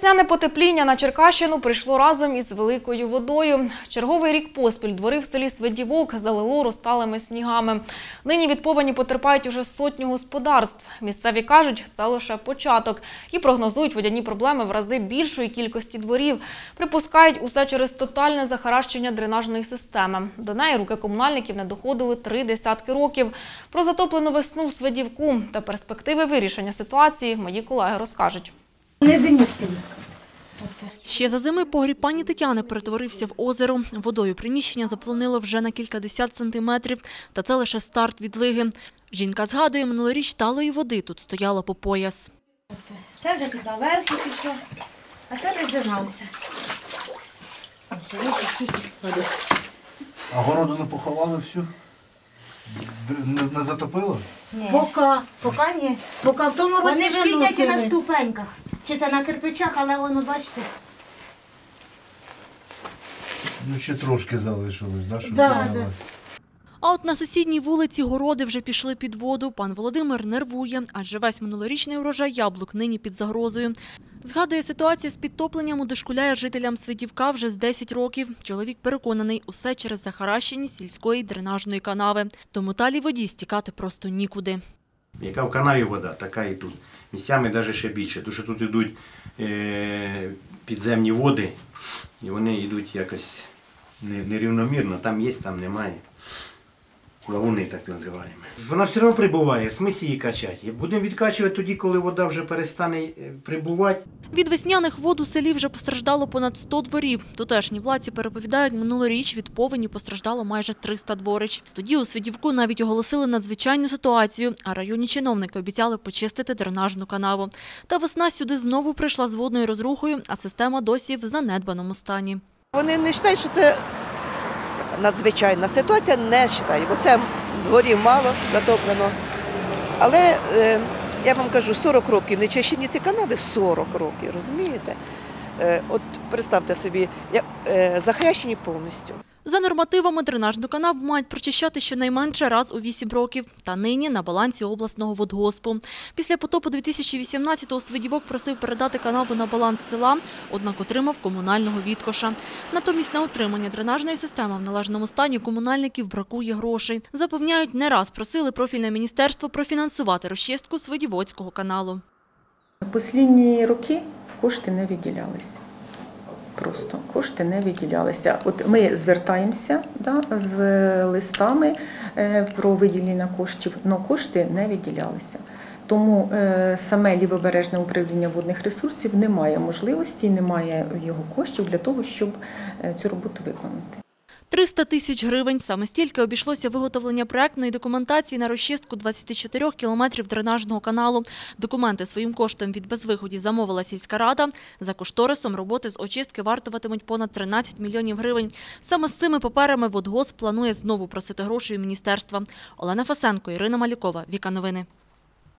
Весняне потепління на Черкащину прийшло разом із великою водою. Черговий рік поспіль двори в селі Свидівок залило розталими снігами. Нині від повені потерпають уже сотню господарств. Місцеві кажуть, це лише початок. І прогнозують водяні проблеми в рази більшої кількості дворів. Припускають усе через тотальне захаращення дренажної системи. До неї руки комунальників не доходили три десятки років. Про затоплену весну в Свидівку та перспективи вирішення ситуації мої колеги розкажуть. Стоїть. Ще за зими погріб пані Тетяни перетворився в озеро. Водою приміщення заполонило вже на кількадесят сантиметрів, та це лише старт відлиги. Жінка згадує, минулоріч талої води тут стояло по пояс. Це вже під верхи пішло, а це скільки води. А городу не поховали всю? Не, не затопило? Ні. Пока, пока ні. Пока в тому році Вони ж підняті на ступеньках. Чи це на кирпичах, але воно, бачите, Ну, ще трошки залишилось, да, щоб Да, да. А от на сусідній вулиці городи вже пішли під воду. Пан Володимир нервує, адже весь минулорічний урожай яблук нині під загрозою. Згадує, ситуація з підтопленням удошкуляє жителям Свидівка вже з 10 років. Чоловік переконаний, усе через захаращеність сільської дренажної канави. Тому талій воді стікати просто нікуди. Яка в канаві вода, така і тут. Місцями навіть ще більше, тому що тут йдуть е, підземні води, і вони йдуть якось нерівномірно, там є, там немає. Лавуни так називаємо. Вона все одно прибуває, смисл її качати. Будемо відкачувати тоді, коли вода вже перестане е, прибувати. Від весняних вод у селі вже постраждало понад 100 дворів. Тутешні владці переповідають, минулоріч від повені постраждало майже 300 дворищ. Тоді у Свідівку навіть оголосили надзвичайну ситуацію, а районні чиновники обіцяли почистити дренажну канаву. Та весна сюди знову прийшла з водною розрухою, а система досі в занедбаному стані. Вони не вважають, що це надзвичайна ситуація, не вважаю, бо це дворів мало затоплено. Але е, я вам кажу, 40 років не чищені ці канави 40 років, розумієте? Е, от представте собі, як, е, захрящені повністю. За нормативами дренажну канаву мають прочищати щонайменше раз у 8 років. Та нині на балансі обласного водгоспу. Після потопу 2018-го Свидівок просив передати канаву на баланс села, однак отримав комунального відкоша. Натомість на утримання дренажної системи в належному стані комунальників бракує грошей. Запевняють, не раз просили профільне міністерство профінансувати розчистку Свидівоцького каналу. Послідні роки кошти не виділялися. Просто кошти не виділялися. От ми звертаємося да, з листами е, про виділення коштів, але кошти не виділялися. Тому е, саме лівобережне управління водних ресурсів не має можливості, немає його коштів для того, щоб е, цю роботу виконати. 300 тисяч гривень. Саме стільки обійшлося виготовлення проектної документації на розчистку 24 кілометрів дренажного каналу. Документи своїм коштом від безвиході замовила сільська рада. За кошторисом роботи з очистки вартуватимуть понад 13 мільйонів гривень. Саме з цими паперами Водгосп планує знову просити грошей у міністерства. Олена Фасенко, Ірина Малікова, Віка Новини.